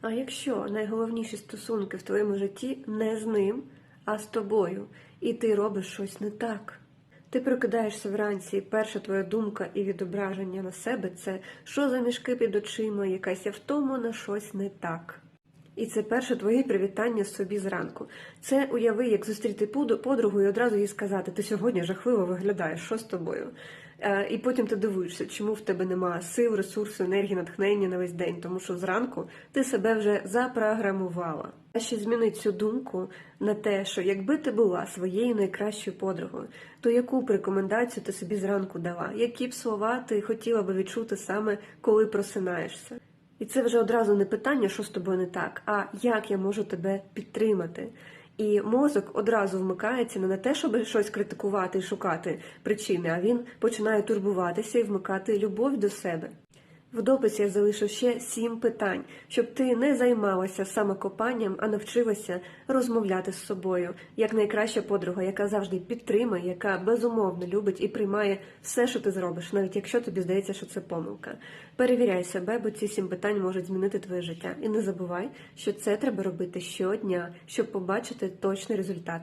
А якщо найголовніші стосунки в твоєму житті не з ним, а з тобою, і ти робиш щось не так. Ти прокидаєшся вранці, і перша твоя думка і відображення на себе це що за мішки під очима, якась я втомлена, щось не так. І це перше твоє привітання собі зранку. Це уяви, як зустріти подругу і одразу їй сказати: ти сьогодні жахливо виглядаєш, що з тобою? Е, І потім ти дивуєшся, чому в тебе немає сил, ресурсу, енергії, натхнення на весь день, тому що зранку ти себе вже запрограмувала. А ще змінить цю думку на те, що якби ти була своєю найкращою подругою, то яку б рекомендацію ти собі зранку дала? Які б слова ти хотіла би відчути саме коли просинаєшся? І це вже одразу не питання, що з тобою не так, а як я можу тебе підтримати. І мозок одразу вмикається не на те, щоб щось критикувати і шукати причини, а він починає турбуватися і вмикати любов до себе. В дописі я залишу ще сім питань, щоб ти не займалася самокопанням, а навчилася розмовляти з собою як найкраща подруга, яка завжди підтримує, яка безумовно любить і приймає все, що ти зробиш, навіть якщо тобі здається, що це помилка. Перевіряй себе, бо ці сім питань можуть змінити твоє життя. І не забувай, що це треба робити щодня, щоб побачити точний результат.